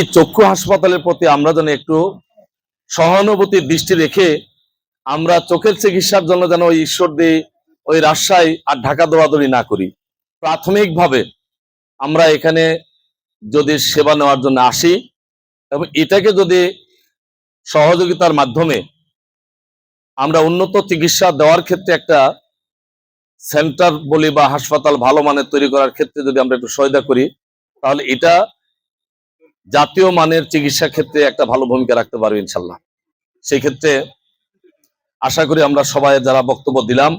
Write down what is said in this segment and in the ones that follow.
এই চক্ষু হাসপাতালের প্রতি আমরা যেন একটু সহানুভূতির দৃষ্টি রেখে আমরা চোখের চিকিৎসার জন্য যেন ওই ঈশ্বর দিয়ে ওই রাজশাহী আর ঢাকা দৌড়াদৌড়ি না করি। প্রাথমিকভাবে আমরা এখানে যদি সেবা নেওয়ার জন্য আসি এবং এটাকে যদি সহযোগিতার মাধ্যমে আমরা উন্নত চিকিৎসা দেওয়ার ক্ষেত্রে একটা সেন্টার বলি বা হাসপাতাল ভালো মানের তৈরি করার ক্ষেত্রে যদি আমরা একটু সহায়তা করি, তাহলে এটা জাতীয় মানের চিকিৎসা ক্ষেত্রে একটা ভালো ভূমিকা রাখতে পারবে ইনশাল্লাহ। সেই ক্ষেত্রে আশা করি আমরা সবাই যারা বক্তব্য দিলাম,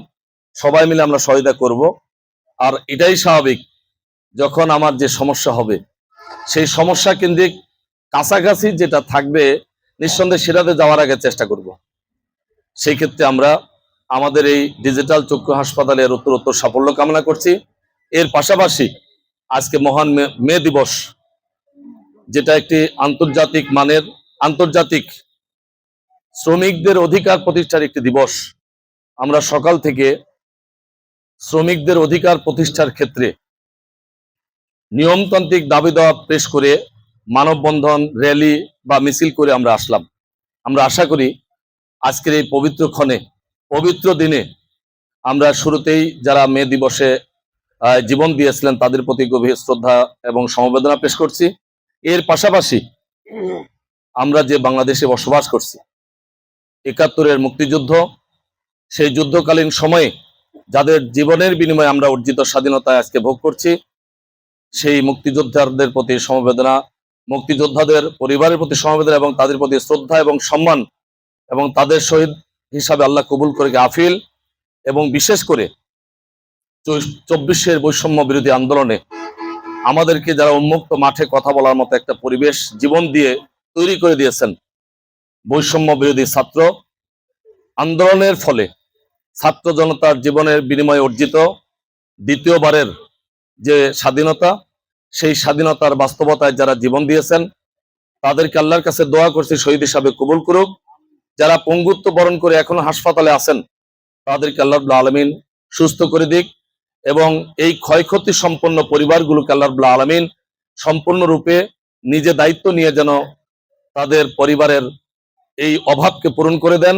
সবাই মিলে আমরা সহায়তা করব। আর এটাই স্বাভাবিক, যখন আমার যে সমস্যা হবে, সেই সমস্যা কেন্দ্রিক কাছাকাছি যেটা থাকবে, নিঃসন্দেহে সেটাতে যাওয়ার আগে চেষ্টা করব। সেই ক্ষেত্রে আমরা আমাদের এই ডিজিটাল চক্ষু হাসপাতালের উত্তর উত্তর সাফল্য কামনা করছি। এর পাশাপাশি আজকে মহান মে দিবস যেটা একটি আন্তর্জাতিক মানের, আন্তর্জাতিক শ্রমিকদের অধিকার প্রতিষ্ঠার একটি দিবস। আমরা সকাল থেকে শ্রমিকদের অধিকার প্রতিষ্ঠার ক্ষেত্রে নিয়মতান্ত্রিক দাবি দেওয়া পেশ করে মানববন্ধন, র্যালি বা মিছিল করে আমরা আসলাম। আমরা আশা করি আজকের এই পবিত্র ক্ষণে, পবিত্র দিনে আমরা শুরুতেই যারা মে দিবসে জীবন দিয়েছিলেন তাদের প্রতি গভীর শ্রদ্ধা এবং সমবেদনা পেশ করছি। এর পাশাপাশি আমরা যে বাংলাদেশে বসবাস করছি একাত্তরের মুক্তিযুদ্ধ সেই যুদ্ধকালীন সময়ে যাদের জীবনের বিনিময়ে আমরা অর্জিত স্বাধীনতায় আজকে ভোগ করছি সেই মুক্তিযোদ্ধাদের প্রতি সমবেদনা মুক্তিযোদ্ধাদের পরিবারের প্রতি সমবেদনা এবং তাদের প্রতি শ্রদ্ধা এবং সম্মান এবং তাদের শহীদ হিসাবে আল্লাহ কবুল করে আফিল এবং বিশেষ করে চব্বিশের বৈষম্য বিরোধী আন্দোলনে আমাদেরকে যারা উন্মুক্ত মাঠে কথা বলার মতো একটা পরিবেশ জীবন দিয়ে তৈরি করে দিয়েছেন বৈষম্য বিরোধী ছাত্র, আন্দোলনের ফলে ছাত্র জনতার জীবনের বিনিময়ে অর্জিত দ্বিতীয়বারের যে স্বাধীনতা, সেই স্বাধীনতার বাস্তবতায় যারা জীবন দিয়েছেন, তাদেরকে আল্লাহর কাছে দোয়া করছি শহীদ হিসাবে কবুল করুক। যারা পঙ্গুত্ব বরণ করে এখনও হাসপাতালে আছেন, তাদেরকে আল্লাহ আলমিন সুস্থ করে দিক। এবং এই ক্ষয়ক্ষতি সম্পন্ন পরিবারগুলোকে আল্লাহ আলমিন সম্পূর্ণরূপে নিজে দায়িত্ব নিয়ে যেন তাদের পরিবারের এই অভাবকে পূরণ করে দেন।